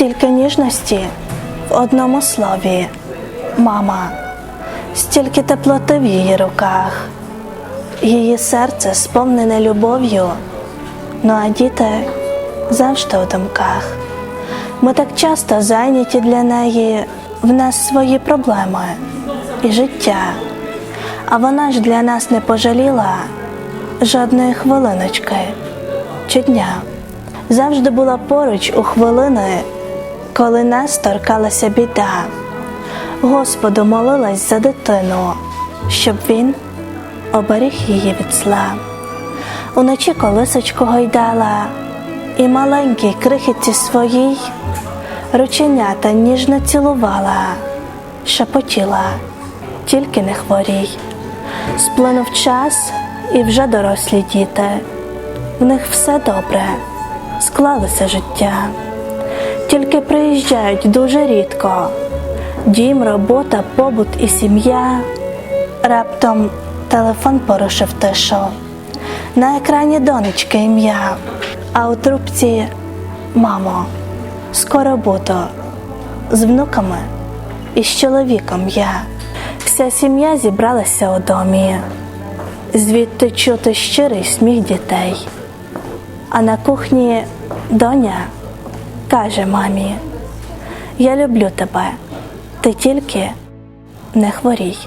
Стільки ніжності в одному слові мама, стільки теплоти в її руках, її серце сповнене любов'ю, ну а діти завжди у думках. Ми так часто зайняті для неї, в нас свої проблеми і життя, а вона ж для нас не пожаліла жодної хвилиночки чи дня. Завжди була поруч у хвилини, коли нас торкалася біда. Господу молилась за дитину, щоб він оберіг її від зла. Уночі колисочку гойдала, і маленькій крихітці своїй рученята ніжно цілувала, шепотіла, тільки не хворій. Сплинув час, і вже дорослі діти. В них все добре, склалося життя. Тільки приїжджають дуже рідко. Дім, робота, побут і сім'я. Раптом телефон порушив тишу. На екрані донечки ім'я, а у трубці мамо, скоро буду з внуками і з чоловіком я. Вся сім'я зібралася у домі, звідти чути щирий сміх дітей. А на кухні доня каже мамі: Я люблю тебе, ти тільки не хворій.